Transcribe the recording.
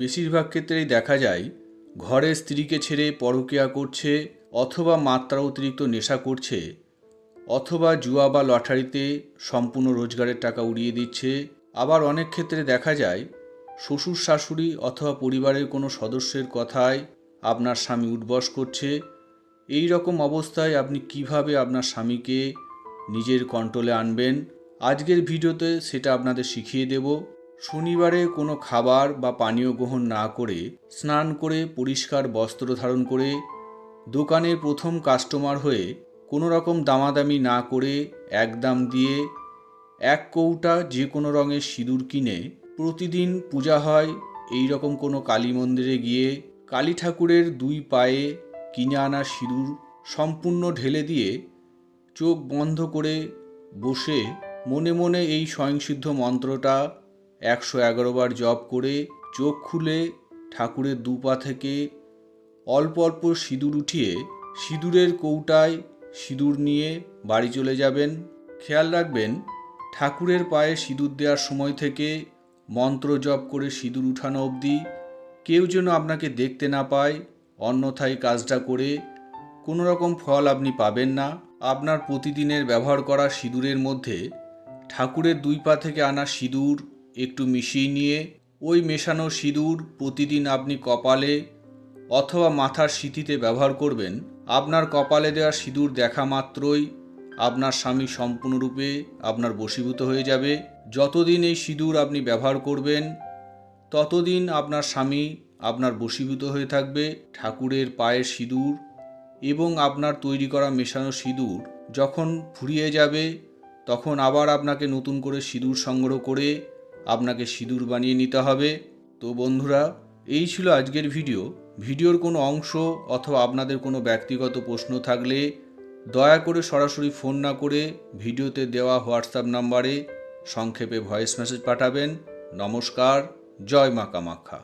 বেশিরভাগ ক্ষেত্রেই দেখা যায় ঘরে স্ত্রীকে ছেড়ে পরকীয়া করছে অথবা মাত্রা অতিরিক্ত নেশা করছে অথবা জুয়া বা লটারিতে সম্পূর্ণ রোজগারের টাকা উড়িয়ে দিচ্ছে। আবার অনেক ক্ষেত্রে দেখা যায়, শ্বশুর, শাশুড়ি অথবা পরিবারের কোনো সদস্যের কথায় আপনার স্বামী উঠবস করছে। এই রকম অবস্থায় আপনি কীভাবে আপনার স্বামীকে নিজের কন্ট্রোলে আনবেন? আজকের ভিডিওতে সেটা আপনাদের শিখিয়ে দেব। শনিবারে কোনো খাবার বা পানীয় গ্রহণ না করে স্নান করে পরিষ্কার বস্ত্র ধারণ করে দোকানের প্রথম কাস্টমার হয়ে কোনো রকম দামাদামি না করে একদাম দিয়ে এক কৌটা যে কোনো রঙের সিঁদুর কিনে প্রতিদিন পূজা হয়, এই রকম কোনো কালী মন্দিরে গিয়ে কালী ঠাকুরের দুই পায়ে কিনে আনা সিঁদুর সম্পূর্ণ ঢেলে দিয়ে চোখ বন্ধ করে বসে মনে মনে এই স্বয়ংসিদ্ধ মন্ত্রটা একশো এগারো বার জপ করে চোখ খুলে ঠাকুরের দুপা থেকে অল্প অল্প সিঁদুর উঠিয়ে সিঁদুরের কৌটায় সিঁদুর নিয়ে বাড়ি চলে যাবেন। খেয়াল রাখবেন, ঠাকুরের পায়ে সিঁদুর দেওয়ার সময় থেকে মন্ত্র জপ করে সিঁদুর উঠানো অবধি কেউ যেন আপনাকে দেখতে না পায়, অন্যথায় কাজটা করে কোনো রকম ফল আপনি পাবেন না। আপনার প্রতিদিনের ব্যবহার করা সিঁদুরের মধ্যে ঠাকুরের দুই পা থেকে আনা সিঁদুর একটু মিশিয়ে নিয়ে ওই মেশানো সিঁদুর প্রতিদিন আপনি কপালে অথবা মাথার সিঁথিতে ব্যবহার করবেন। আপনার কপালে দেওয়া সিঁদুর দেখা মাত্রই আপনার স্বামী সম্পূর্ণরূপে আপনার বশীভূত হয়ে যাবে। যতদিন এই সিঁদুর আপনি ব্যবহার করবেন, ততদিন আপনার স্বামী আপনার বশীভূত হয়ে থাকবে। ঠাকুরের পায়ের সিঁদুর এবং আপনার তৈরি করা মেশানো সিঁদুর যখন ফুরিয়ে যাবে, তখন আবার আপনাকে নতুন করে সিঁদুর সংগ্রহ করে আপনাকে সিঁদুর বানিয়ে নিতে হবে। তো বন্ধুরা, এই ছিল আজকের ভিডিও। ভিডিওর কোনো অংশ অথবা আপনাদের কোনো ব্যক্তিগত প্রশ্ন থাকলে দয়া করে সরাসরি ফোন না করে ভিডিওতে দেওয়া হোয়াটসঅ্যাপ নাম্বারে সংক্ষেপে ভয়েস মেসেজ পাঠাবেন। নমস্কার, জয় মা কামাখ্যা।